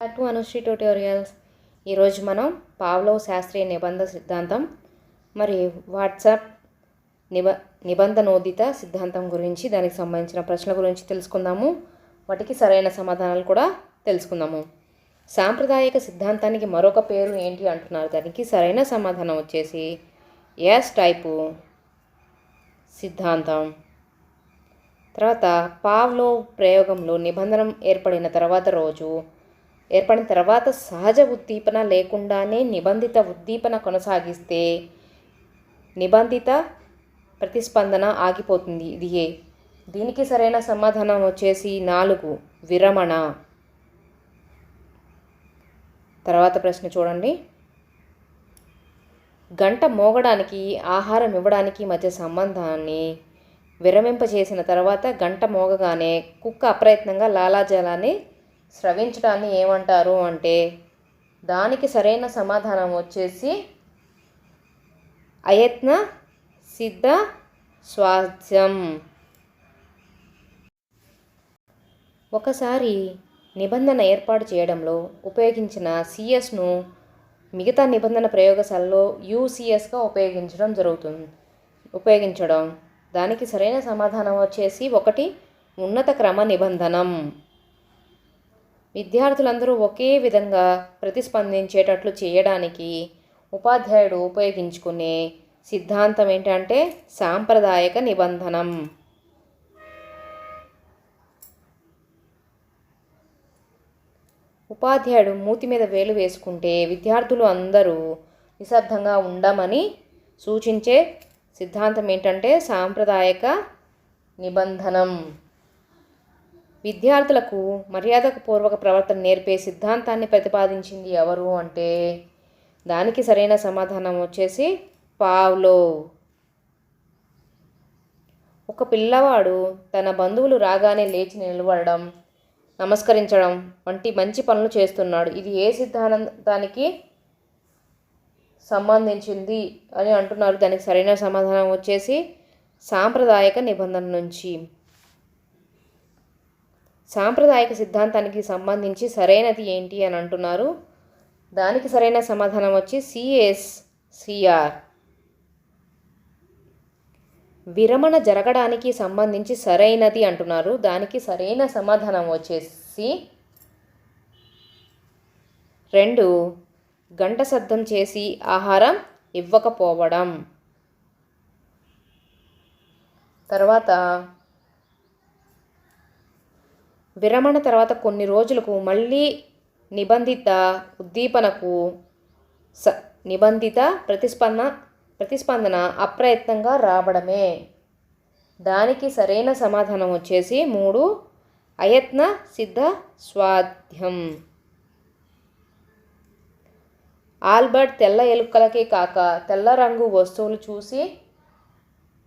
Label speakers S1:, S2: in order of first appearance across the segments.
S1: Back to Anusri tutorials. ఈరోజు మనం Pavlo శాస్త్రీయ నిబంధ సిద్ధాంతం మరి వాట్సాప్ నిబ నిబంధనోదిత సిద్ధాంతం గురించి దానికి సంబంధించిన ప్రశ్నల గురించి తెలుసుకుందాము. వాటికి సరైన సమాధానాలు కూడా తెలుసుకుందాము. సాంప్రదాయక సిద్ధాంతానికి మరొక పేరు ఏంటి అంటున్నారు. దానికి సరైన సమాధానం వచ్చేసి ఎస్ టైపు సిద్ధాంతం. తర్వాత పావ్లో ప్రయోగంలో నిబంధన ఏర్పడిన తర్వాత రోజు ఏర్పడిన తర్వాత సహజ ఉద్దీపన లేకుండానే నిబంధిత ఉద్దీపన కొనసాగిస్తే నిబంధిత ప్రతిస్పందన ఆగిపోతుంది. ఇది ఏ? దీనికి సరైన సమాధానం వచ్చేసి నాలుగు. విరమణ. తర్వాత ప్రశ్న చూడండి. గంట మోగడానికి ఆహారం ఇవ్వడానికి మధ్య సంబంధాన్ని విరమింపచేసిన తర్వాత గంట మోగగానే కుక్క అప్రయత్నంగా లాలాజలాన్ని స్రవించడాన్ని ఏమంటారు అంటే దానికి సరైన సమాధానం వచ్చేసి అయత్న సిద్ధ స్వాధ్యం ఒకసారి నిబంధన ఏర్పాటు చేయడంలో ఉపయోగించిన సిఎస్ను మిగతా నిబంధన ప్రయోగశాలలో యూసిఎస్గా ఉపయోగించడం జరుగుతుంది. ఉపయోగించడం దానికి సరైన సమాధానం వచ్చేసి ఒకటి ఉన్నత క్రమ నిబంధనం. విద్యార్థులందరూ ఒకే విధంగా ప్రతిస్పందించేటట్లు చేయడానికి ఉపాధ్యాయుడు ఉపయోగించుకునే సిద్ధాంతం ఏంటంటే సాంప్రదాయక నిబంధనం. ఉపాధ్యాయుడు మూతి మీద వేలు వేసుకుంటే విద్యార్థులు అందరూ నిశ్శబ్దంగా ఉండమని సూచించే సిద్ధాంతం ఏంటంటే సాంప్రదాయక నిబంధనం. విద్యార్థులకు మర్యాదపూర్వక ప్రవర్తన నేర్పే సిద్ధాంతాన్ని ప్రతిపాదించింది ఎవరు అంటే? దానికి సరైన సమాధానం వచ్చేసి పావ్లో. ఒక పిల్లవాడు తన బంధువులు రాగానే లేచి నిలబడడం నమస్కరించడం వంటి మంచి పనులు చేస్తున్నాడు. ఇది ఏ సిద్ధాంతానికి సంబంధించింది అని అంటున్నారు. దానికి సరైన సమాధానం వచ్చేసి సాంప్రదాయక నిబంధన నుంచి. సాంప్రదాయక సిద్ధాంతానికి సంబంధించి సరైనది ఏంటి అని అంటున్నారు. దానికి సరైన సమాధానం వచ్చి సిఎస్ సిఆర్ విరమణ జరగడానికి సంబంధించి సరైనది అంటున్నారు. దానికి సరైన సమాధానం వచ్చేసి రెండు గంట శబ్దం చేసి ఆహారం ఇవ్వకపోవడం. తర్వాత విరమణ తర్వాత కొన్ని రోజులకు మళ్ళీ నిబంధిత ఉద్దీపనకు స నిబంధిత ప్రతిస్పందన ప్రతిస్పందన అప్రయత్నంగా రావడమే. దానికి సరైన సమాధానం వచ్చేసి మూడు అయత్న సిద్ధ స్వాధ్యం. ఆల్బర్ట్ తెల్ల ఎలుకలకే కాక తెల్ల రంగు వస్తువులు చూసి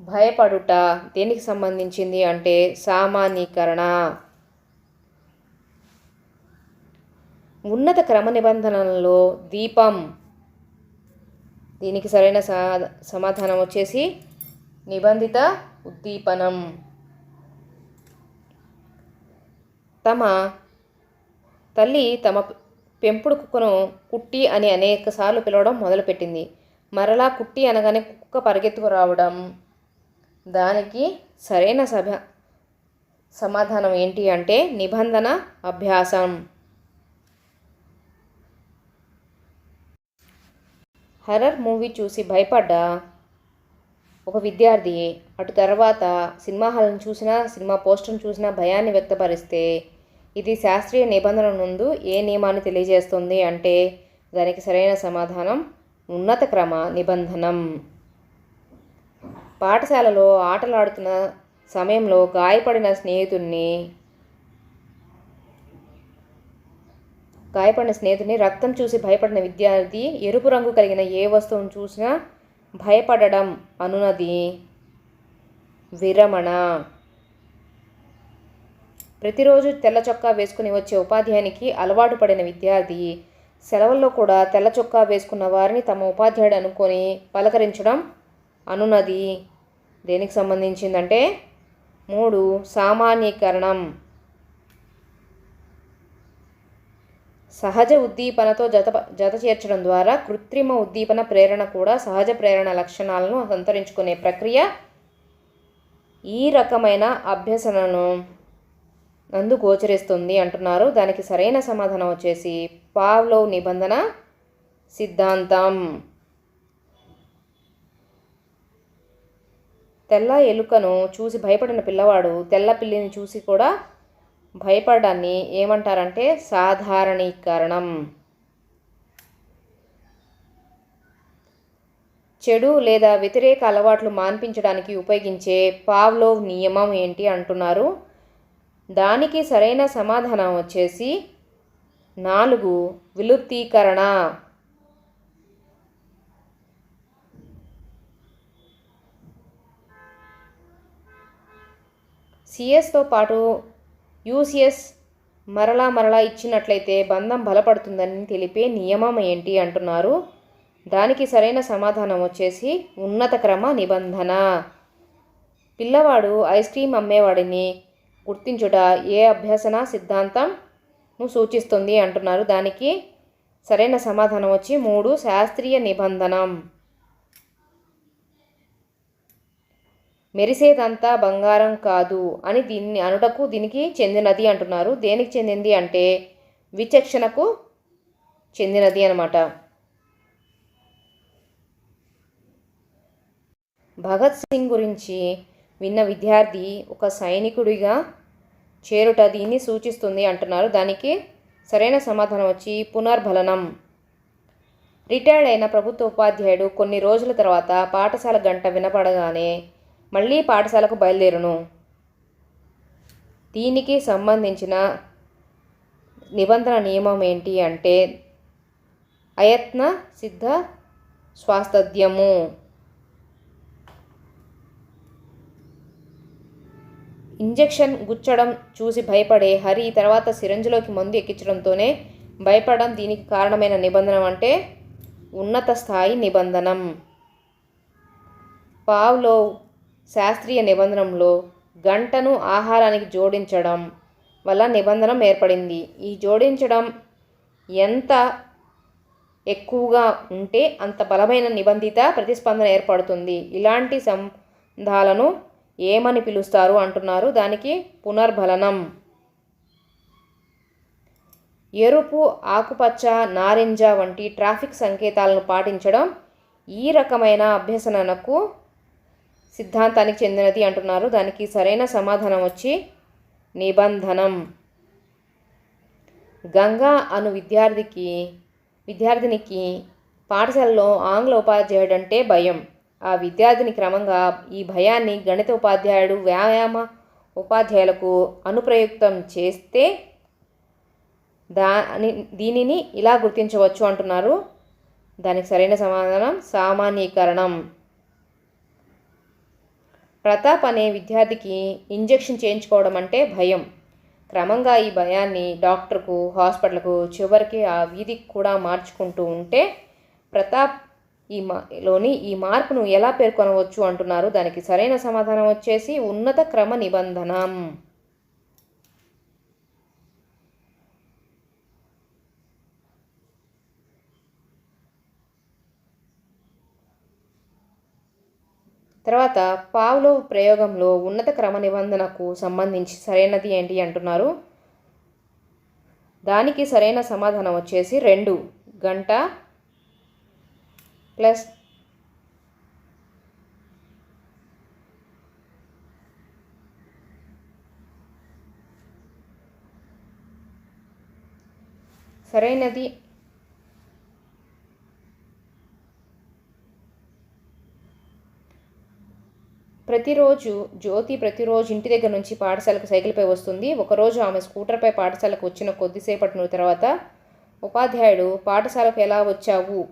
S1: భయపడుట దేనికి సంబంధించింది అంటే సామాన్యీకరణ. ఉన్నత క్రమ నిబంధనలలో దీపం దీనికి సరైన సమాధానం వచ్చేసి నిబంధిత ఉద్దీపనం. తమ తల్లి తమ పెంపుడు కుక్కను కుట్టి అని అనేకసార్లు పిలవడం మొదలుపెట్టింది. మరలా కుట్టి అనగానే కుక్క పరిగెత్తుకు రావడం. దానికి సరైన సభ సమాధానం ఏంటి అంటే నిబంధన అభ్యాసం. హర్రర్ మూవీ చూసి భయపడ్డ ఒక విద్యార్థి అటు తర్వాత సినిమా హాల్ని చూసినా సినిమా పోస్టర్ని చూసినా భయాన్ని వ్యక్తపరిస్తే ఇది శాస్త్రీయ నిబంధన ముందు ఏ నియమాన్ని తెలియజేస్తుంది అంటే దానికి సరైన సమాధానం ఉన్నత క్రమ నిబంధనం. పాఠశాలలో ఆటలాడుతున్న సమయంలో గాయపడిన స్నేహితుడిని గాయపడిన స్నేహితుడిని రక్తం చూసి భయపడిన విద్యార్థి ఎరుపు రంగు కలిగిన ఏ వస్తువును చూసినా భయపడడం అనునది. విరమణ. ప్రతిరోజు తెల్ల చొక్కా వేసుకుని వచ్చే ఉపాధ్యాయునికి అలవాటు పడిన విద్యార్థి సెలవుల్లో కూడా తెల్ల చొక్కా వేసుకున్న వారిని తమ ఉపాధ్యాయుడు అనుకొని పలకరించడం అనునది. దేనికి సంబంధించిందంటే మూడు సామాన్యీకరణం. సహజ ఉద్దీపనతో జత జత చేర్చడం ద్వారా కృత్రిమ ఉద్దీపన ప్రేరణ కూడా సహజ ప్రేరణ లక్షణాలను సంతరించుకునే ప్రక్రియ ఈ రకమైన అభ్యసనను నందు గోచరిస్తుంది అంటున్నారు. దానికి సరైన సమాధానం వచ్చేసి పావ్లోవ్ నిబంధన సిద్ధాంతం. తెల్ల ఎలుకను చూసి భయపడిన పిల్లవాడు తెల్ల పిల్లిని చూసి కూడా భయపడడాన్ని ఏమంటారంటే సాధారణీకరణం. చెడు లేదా వ్యతిరేక అలవాట్లు మాన్పించడానికి ఉపయోగించే పావ్లోవ్ నియమం ఏంటి అంటున్నారు. దానికి సరైన సమాధానం వచ్చేసి నాలుగు విలుప్తీకరణ. సిఎస్తో పాటు యూసిఎస్ మరలా మరలా ఇచ్చినట్లయితే బంధం బలపడుతుందని తెలిపే నియమం ఏంటి అంటున్నారు. దానికి సరైన సమాధానం వచ్చేసి ఉన్నత క్రమ నిబంధన. పిల్లవాడు ఐస్ క్రీమ్ అమ్మేవాడిని గుర్తించుట ఏ అభ్యసన సిద్ధాంతంను సూచిస్తుంది అంటున్నారు. దానికి సరైన సమాధానం వచ్చి మూడు శాస్త్రీయ నిబంధనం. మెరిసేదంతా బంగారం కాదు అని దీన్ని అనుటకు దీనికి చెందినది అంటున్నారు. దేనికి చెందింది అంటే విచక్షణకు చెందినది అనమాట భగత్ సింగ్ గురించి విన్న విద్యార్థి ఒక సైనికుడిగా చేరుట దీన్ని సూచిస్తుంది అంటున్నారు. దానికి సరైన సమాధానం వచ్చి పునర్బలనం రిటైర్డ్ అయిన ప్రభుత్వ ఉపాధ్యాయుడు కొన్ని రోజుల తర్వాత పాఠశాల గంట వినపడగానే మళ్ళీ పాఠశాలకు బయలుదేరును. దీనికి సంబంధించిన నిబంధన నియమం ఏంటి అంటే అయత్న సిద్ధ స్వాస్థద్యము ఇంజెక్షన్ గుచ్చడం చూసి భయపడే హరి తర్వాత సిరంజిలోకి మందు ఎక్కించడంతోనే భయపడడం దీనికి కారణమైన నిబంధన అంటే ఉన్నత స్థాయి నిబంధనం. పావ్లో శాస్త్రీయ నిబంధనలో గంటను ఆహారానికి జోడించడం వల్ల నిబంధన ఏర్పడింది. ఈ జోడించడం ఎంత ఎక్కువగా ఉంటే అంత బలమైన నిబంధిత ప్రతిస్పందన ఏర్పడుతుంది. ఇలాంటి సంధాలను ఏమని పిలుస్తారు అంటున్నారు. దానికి పునర్బలనం. ఎరుపు ఆకుపచ్చ నారింజ వంటి ట్రాఫిక్ సంకేతాలను పాటించడం ఈ రకమైన అభ్యసనకు సిద్ధాంతానికి చెందినది అంటున్నారు. దానికి సరైన సమాధానం వచ్చి నిబంధనం. గంగా అను విద్యార్థికి విద్యార్థినికి పాఠశాలలో ఆంగ్ల ఉపాధ్యాయుడు అంటే భయం. ఆ విద్యార్థిని క్రమంగా ఈ భయాన్ని గణిత ఉపాధ్యాయుడు వ్యాయామ ఉపాధ్యాయులకు అనుప్రయుక్తం చేస్తే దాని దీనిని ఇలా గుర్తించవచ్చు అంటున్నారు. దానికి సరైన సమాధానం సామాన్యీకరణం. ప్రతాప్ అనే విద్యార్థికి ఇంజెక్షన్ చేయించుకోవడం అంటే భయం. క్రమంగా ఈ భయాన్ని డాక్టర్కు హాస్పిటల్కు చివరికి ఆ వీధికి కూడా మార్చుకుంటూ ఉంటే ప్రతాప్ ఈ లోని ఈ మార్పును ఎలా పేర్కొనవచ్చు అంటున్నారు. దానికి సరైన సమాధానం వచ్చేసి ఉన్నత క్రమ నిబంధనం. తర్వాత పావులో ప్రయోగంలో ఉన్నత క్రమ నిబంధనకు సంబంధించి సరైనది ఏంటి అంటున్నారు? దానికి సరైన సమాధానం వచ్చేసి రెండు. గంట ప్లస్ సరైనది ప్రతిరోజు జ్యోతి ప్రతిరోజు ఇంటి దగ్గర నుంచి పాఠశాలకు సైకిల్పై వస్తుంది. ఒకరోజు ఆమె స్కూటర్పై పాఠశాలకు వచ్చిన కొద్దిసేపటి తర్వాత ఉపాధ్యాయుడు పాఠశాలకు ఎలా వచ్చావు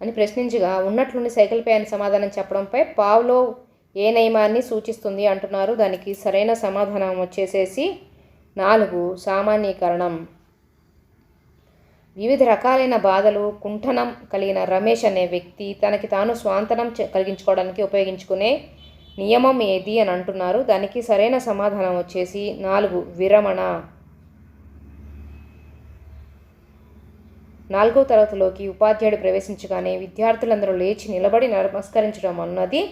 S1: అని ప్రశ్నించగా ఉన్నట్లుండి సైకిల్పై అని సమాధానం చెప్పడంపై పావ్లో ఏ నియమాన్ని సూచిస్తుంది అంటున్నారు. దానికి సరైన సమాధానం వచ్చేసేసి నాలుగు సామాన్యీకరణం. వివిధ రకాలైన బాధలు కుంఠనం కలిగిన రమేష్ అనే వ్యక్తి తనకి తాను స్వాంతనం కలిగించుకోవడానికి ఉపయోగించుకునే నియమం ఏది అని అంటున్నారు. దానికి సరైన సమాధానం వచ్చేసి నాలుగు విరమణ. నాలుగో తరగతిలోకి ఉపాధ్యాయుడు ప్రవేశించగానే విద్యార్థులందరూ లేచి నిలబడి నమస్కరించడం అన్నది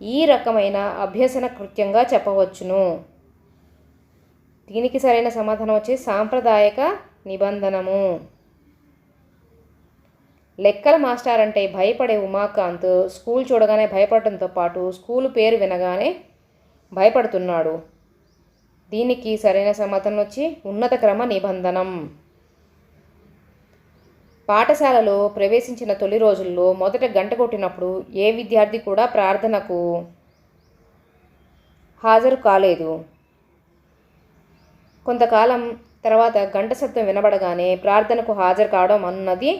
S1: ఈ రకమైన అభ్యసన కృత్యంగా చెప్పవచ్చును. దీనికి సరైన సమాధానం వచ్చే సాంప్రదాయక నిబంధనము. లెక్కల మాస్టర్ అంటే భయపడే ఉమాకాంత్ స్కూల్ చూడగానే భయపడటంతో పాటు స్కూల్ పేరు వినగానే భయపడుతున్నాడు. దీనికి సరైన సమాధానం వచ్చి ఉన్నత క్రమ నిబంధనం. పాఠశాలలో ప్రవేశించిన తొలి రోజుల్లో మొదట గంట కొట్టినప్పుడు ఏ విద్యార్థి కూడా ప్రార్థనకు హాజరు కాలేదు. కొంతకాలం తర్వాత గంట శబ్దం వినబడగానే ప్రార్థనకు హాజరు కావడం అన్నది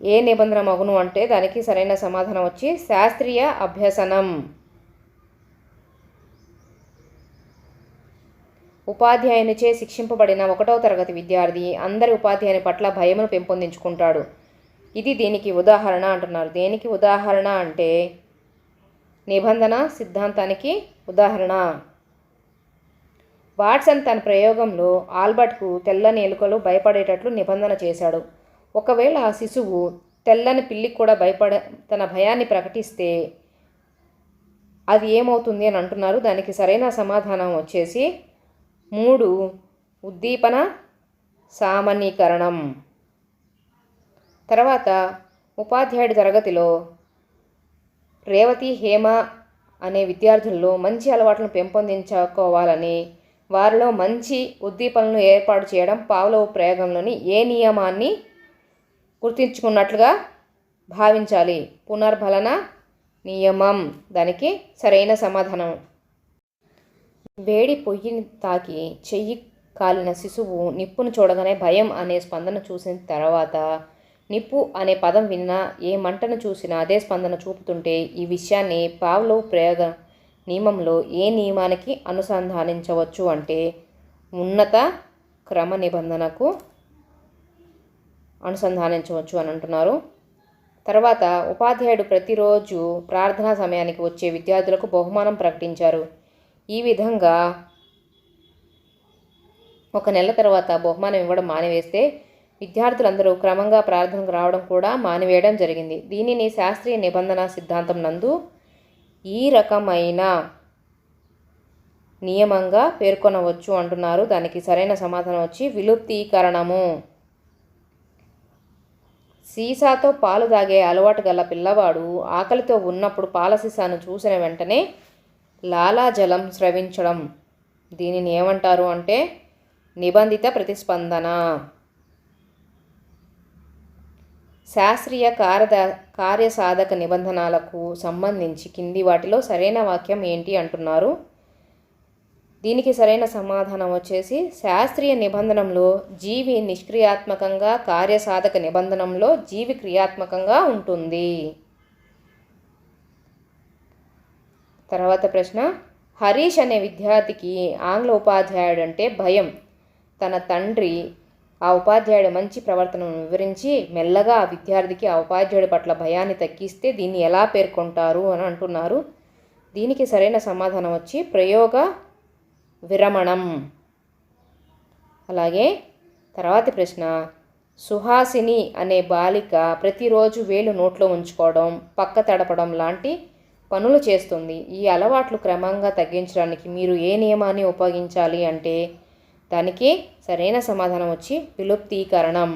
S1: ఏ నిబంధన మగును అంటే దానికి సరైన సమాధానం వచ్చి శాస్త్రీయ అభ్యసనం. ఉపాధ్యాయునిచే శిక్షింపబడిన ఒకటవ తరగతి విద్యార్థి అందరి ఉపాధ్యాయుని పట్ల భయమును పెంపొందించుకుంటాడు. ఇది దీనికి ఉదాహరణ అంటున్నారు. దేనికి ఉదాహరణ అంటే నిబంధన సిద్ధాంతానికి ఉదాహరణ. వాట్సన్ తన ప్రయోగంలో ఆల్బర్ట్కు తెల్లని ఎలుకలు భయపడేటట్లు నిబంధన చేశాడు. ఒకవేళ ఆ శిశువు తెల్లని పిల్లికి కూడా భయపడ తన భయాన్ని ప్రకటిస్తే అది ఏమవుతుంది అని అంటున్నారు. దానికి సరైన సమాధానం వచ్చేసి మూడు ఉద్దీపన సామాన్యీకరణం. తర్వాత ఉపాధ్యాయుడి తరగతిలో రేవతి హేమ అనే విద్యార్థుల్లో మంచి అలవాట్లను పెంపొందించుకోవాలని వారిలో మంచి ఉద్దీపనలను ఏర్పాటు చేయడం పావులవ ప్రయోగంలోని ఏ నియమాన్ని గుర్తించుకున్నట్లుగా భావించాలి. పునర్బలన నియమం. దానికి సరైన సమాధానం. వేడి పొయ్యిని తాకి చెయ్యి కాలిన శిశువు నిప్పును చూడగానే భయం అనే స్పందన చూసిన తర్వాత నిప్పు అనే పదం విన్నా ఏ మంటను చూసినా అదే స్పందన చూపుతుంటే ఈ విషయాన్ని పావ్లో ప్రయోగ నియమంలో ఏ నియమానికి అనుసంధానించవచ్చు అంటే ఉన్నత క్రమ నిబంధనకు అనుసంధానించవచ్చు అని అంటున్నారు. తర్వాత ఉపాధ్యాయుడు ప్రతిరోజు ప్రార్థనా సమయానికి వచ్చే విద్యార్థులకు బహుమానం ప్రకటించారు. ఈ విధంగా ఒక నెల తర్వాత బహుమానం ఇవ్వడం మానివేస్తే విద్యార్థులందరూ క్రమంగా ప్రార్థనకు రావడం కూడా మానివేయడం జరిగింది. దీనిని శాస్త్రీయ నిబంధన సిద్ధాంతం నందు ఈ రకమైన నియమంగా పేర్కొనవచ్చు అంటున్నారు. దానికి సరైన సమాధానం వచ్చి విలుప్తీకరణము. సీసాతో పాలు తాగే అలవాటు గల పిల్లవాడు ఆకలితో ఉన్నప్పుడు పాల సీసాను చూసిన వెంటనే లాలాజలం స్రవించడం. దీనిని ఏమంటారు అంటే నిబంధిత ప్రతిస్పందన. శాస్త్రీయ కార్యద కార్యసాధక నిబంధనలకు సంబంధించి కింది వాటిలో సరైన వాక్యం ఏంటి అంటున్నారు? దీనికి సరైన సమాధానం వచ్చేసి శాస్త్రీయ నిబంధనలో జీవి నిష్క్రియాత్మకంగా కార్యసాధక నిబంధనలో జీవి క్రియాత్మకంగా ఉంటుంది. తర్వాత ప్రశ్న హరీష్ అనే విద్యార్థికి ఆంగ్ల ఉపాధ్యాయుడు అంటే భయం. తన తండ్రి ఆ ఉపాధ్యాయుడు మంచి ప్రవర్తనను వివరించి మెల్లగా ఆ విద్యార్థికి ఆ ఉపాధ్యాయుడి పట్ల భయాన్ని తగ్గిస్తే దీన్ని ఎలా పేర్కొంటారు అని అంటున్నారు. దీనికి సరైన సమాధానం వచ్చి ప్రయోగ విరమణం. అలాగే తర్వాతి ప్రశ్న సుహాసిని అనే బాలిక ప్రతిరోజు వేలు నోట్లో ఉంచుకోవడం పక్క తడపడం లాంటి పనులు చేస్తుంది. ఈ అలవాట్లు క్రమంగా తగ్గించడానికి మీరు ఏ నియమాన్ని ఉపయోగించాలి అంటే దానికి సరైన సమాధానం వచ్చి విలుప్తీకరణం.